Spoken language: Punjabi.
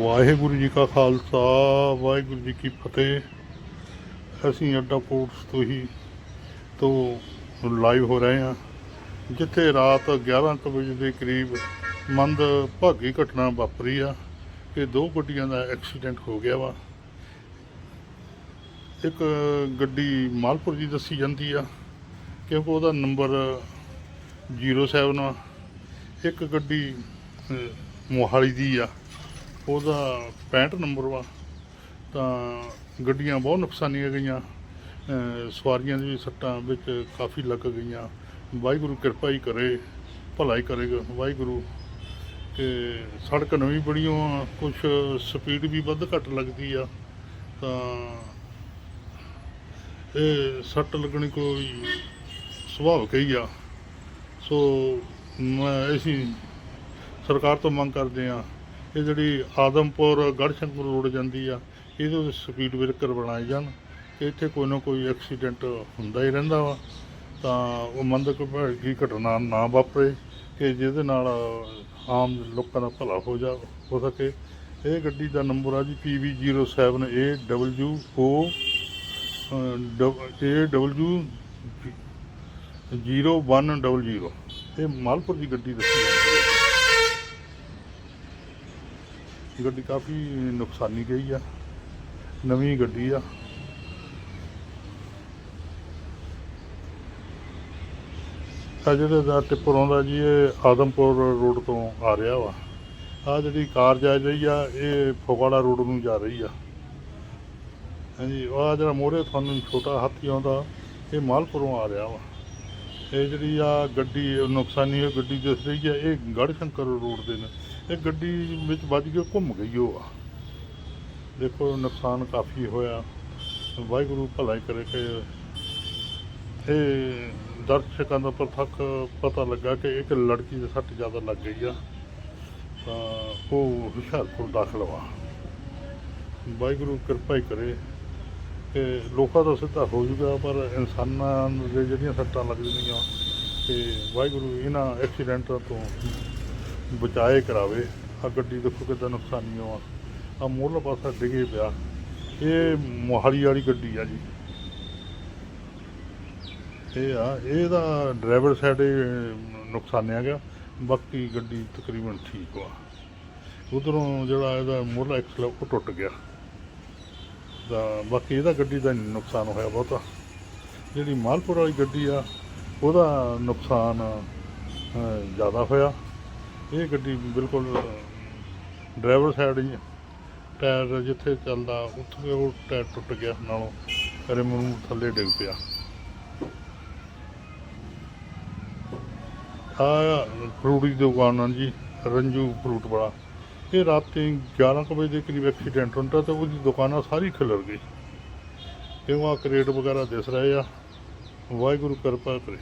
ਵਾਹਿਗੁਰੂ ਜੀ ਕਾ ਖਾਲਸਾ, ਵਾਹਿਗੁਰੂ ਜੀ ਕੀ ਫਤਿਹ। ਅਸੀਂ ਅੱਡਾ ਪੋਰਟਸ ਤੋਂ ਹੀ ਤੋਂ ਲਾਈਵ ਹੋ ਰਹੇ ਹਾਂ, ਜਿੱਥੇ ਰਾਤ 11 ਕੁ ਵਜੇ ਦੇ ਕਰੀਬ ਮੰਦ ਭਾਗੀ ਘਟਨਾ ਵਾਪਰੀ ਆ, ਕਿ ਦੋ ਗੱਡੀਆਂ ਦਾ ਐਕਸੀਡੈਂਟ ਹੋ ਗਿਆ ਵਾ। ਇੱਕ ਗੱਡੀ ਮਾਲਪੁਰ ਦੀ ਦੱਸੀ ਜਾਂਦੀ ਆ, ਕਿਉਂਕਿ ਉਹਦਾ ਨੰਬਰ 07 ਆ। ਇੱਕ ਗੱਡੀ ਮੋਹਾਲੀ ਦੀ ਆ। ਉਹਦਾ 65 ਨੰਬਰ ਵਾ, ਤਾਂ ਗੱਡੀਆਂ ਬਹੁਤ ਨੁਕਸਾਨੀਆਂ ਗਈਆਂ। ਸਵਾਰੀਆਂ ਦੀ ਵੀ ਸੱਟਾਂ ਵਿੱਚ ਕਾਫੀ ਲੱਗ ਗਈਆਂ। ਵਾਹਿਗੁਰੂ ਕਿਰਪਾ ਹੀ ਕਰੇ ਭਲਾਈ ਕਰੇਗਾ ਵਾਹਿਗੁਰੂ। ਕਿ ਸੜਕ ਨਵੀਂ ਬਣੀਓ ਆ ਕੁਝ ਸਪੀਡ ਵੀ ਵੱਧ ਘੱਟ ਲੱਗਦੀ ਆ, ਤਾਂ ਇਹ ਸੱਟ ਲੱਗਣੀ ਕੋਈ ਸੁਭਾਵਿਕ ਹੀ ਆ। ਸੋ ਮੈਂ, ਅਸੀਂ ਸਰਕਾਰ ਤੋਂ ਮੰਗ ਕਰਦੇ ਆ ਇਹ ਜਿਹੜੀ ਆਦਮਪੁਰ ਗੜਸ਼ੰਕਰ ਰੋਡ ਜਾਂਦੀ ਆ, ਇਹਦੇ ਉੱਤੇ ਸਪੀਡ ਬ੍ਰੇਕਰ ਬਣਾਏ ਜਾਣ। ਇੱਥੇ ਕੋਈ ਨਾ ਕੋਈ ਐਕਸੀਡੈਂਟ ਹੁੰਦਾ ਹੀ ਰਹਿੰਦਾ ਵਾ। ਤਾਂ ਉਹ ਮੰਦਕ ਭੈੜੀ ਘਟਨਾ ਨਾ ਵਾਪਰੇ ਕਿ ਜਿਹਦੇ ਨਾਲ ਆਮ ਲੋਕਾਂ ਦਾ ਭਲਾ ਹੋ ਜਾ, ਹੋ ਸਕੇ। ਇਹ ਗੱਡੀ ਦਾ ਨੰਬਰ ਆ ਜੀ PV07AWO AW 0100 ਇਹ ਮਾਲਪੁਰ ਦੀ ਗੱਡੀ ਦੱਸੀ ਜਾਂਦੀ ਹੈ। ਗੱਡੀ ਕਾਫੀ ਨੁਕਸਾਨੀ ਗਈ ਆ, ਨਵੀਂ ਗੱਡੀ ਆ। ਆ ਜਿਹੜੇ ਦਾ ਟਿੱਪਰ ਆਉਂਦਾ ਜੀ, ਇਹ ਆਦਮਪੁਰ ਰੋਡ ਤੋਂ ਆ ਰਿਹਾ ਵਾ। ਆ ਜਿਹੜੀ ਕਾਰ ਜਾ ਰਹੀ ਆ, ਇਹ ਫਗਵਾੜਾ ਰੋਡ ਨੂੰ ਜਾ ਰਹੀ ਆ। ਹਾਂਜੀ ਆ ਜਿਹੜਾ ਮੋਰੇ ਤੁਹਾਨੂੰ ਛੋਟਾ ਹਾਥੀ ਆਉਂਦਾ, ਇਹ ਮਾਲਪੁਰੋਂ ਆ ਰਿਹਾ ਵਾ। ਇਹ ਜਿਹੜੀ ਆ ਗੱਡੀ, ਨੁਕਸਾਨੀ ਹੋਈ ਗੱਡੀ ਦਿਸ ਰਹੀ ਆ, ਇਹ ਗੜਸ਼ੰਕਰ ਰੋਡ ਦੇ ਨੇ। ਇਹ ਗੱਡੀ ਵਿੱਚ ਵੱਜ ਕੇ ਘੁੰਮ ਗਈ ਉਹ। ਆ ਦੇਖੋ, ਨੁਕਸਾਨ ਕਾਫੀ ਹੋਇਆ। ਵਾਹਿਗੁਰੂ ਭਲਾਈ ਕਰੇ ਕਿ ਇਹ ਦਰਸ਼ਕਾਂ ਦਾ ਪ੍ਰਤੱਖ ਪਤਾ ਲੱਗਾ ਕਿ ਇੱਕ ਲੜਕੀ ਦੇ ਸੱਟ ਜ਼ਿਆਦਾ ਲੱਗ ਗਈ ਆ। ਤਾਂ ਉਹ ਹੁਸ਼ਿਆਰਪੁਰ ਦਾਖਲ ਵਾ ਵਾਹਿਗੁਰੂ ਕਿਰਪਾ ਹੀ ਕਰੇ ਕਿ ਲੋਕਾਂ ਦਾ ਸਿੱਧਾ ਹੋ ਜੂਗਾ, ਪਰ ਇਨਸਾਨਾਂ ਦੇ ਜਿਹੜੀਆਂ ਸੱਟਾਂ ਲੱਗ ਜਾਂਦੀਆਂ ਤੇ ਵਾਹਿਗੁਰੂ ਇਹਨਾਂ ਐਕਸੀਡੈਂਟਾਂ ਤੋਂ ਬਚਾਏ ਕਰਾਵੇ ਆ ਗੱਡੀ ਦੇਖੋ ਕਿਦਾਂ ਨੁਕਸਾਨੀ ਆ। ਆ ਮੋਹਰਲਾ ਪਾਸਾ ਡਿੱਗੇ ਪਿਆ। ਇਹ ਮੋਹਾਲੀ ਵਾਲੀ ਗੱਡੀ ਆ ਜੀ। ਇਹ ਆ, ਇਹਦਾ ਡਰਾਈਵਰ ਸਾਈਡ ਨੁਕਸਾਨਿਆ ਗਿਆ ਬਾਕੀ ਗੱਡੀ ਤਕਰੀਬਨ ਠੀਕ ਆ। ਉਧਰੋਂ ਜਿਹੜਾ ਇਹਦਾ ਮੋਹਰਲਾ ਐਕਸਲ ਉਹ ਟੁੱਟ ਗਿਆ। ਤਾਂ ਬਾਕੀ ਇਹਦਾ ਗੱਡੀ ਦਾ ਨੁਕਸਾਨ ਹੋਇਆ ਬਹੁਤਾ। ਜਿਹੜੀ ਮਾਲਪੁਰ ਵਾਲੀ ਗੱਡੀ ਆ, ਉਹਦਾ ਨੁਕਸਾਨ ਜ਼ਿਆਦਾ ਹੋਇਆ। ਇਹ ਗੱਡੀ ਬਿਲਕੁਲ ਡਰਾਈਵਰ ਸਾਈਡ ਹੀ ਟਾਇਰ ਜਿੱਥੇ ਚੱਲਦਾ, ਉੱਥੇ ਉਹ ਟਾਇਰ ਟੁੱਟ ਗਿਆ, ਨਾਲੋਂ ਰਿਮ ਨੂੰ ਥੱਲੇ ਡਿੱਗ ਪਿਆ। ਆ ਫਰੂਟ ਦੀ ਦੁਕਾਨ ਆ ਜੀ, ਰੰਜੂ ਫਰੂਟ ਵਾਲਾ। ਇਹ ਰਾਤੀ 11 ਕੁ ਵਜੇ ਦੇ ਕਰੀਬ ਐਕਸੀਡੈਂਟ ਹੁੰਦਾ ਤੇ ਉਹਦੀ ਦੁਕਾਨਾਂ ਸਾਰੀ ਖਿਲਰ ਗਈ। ਕਿਉਂ ਆ ਕਰੇਟ ਵਗੈਰਾ ਦਿਸ ਰਹੇ ਆ। ਵਾਹਿਗੁਰੂ ਕਿਰਪਾ ਕਰੇ।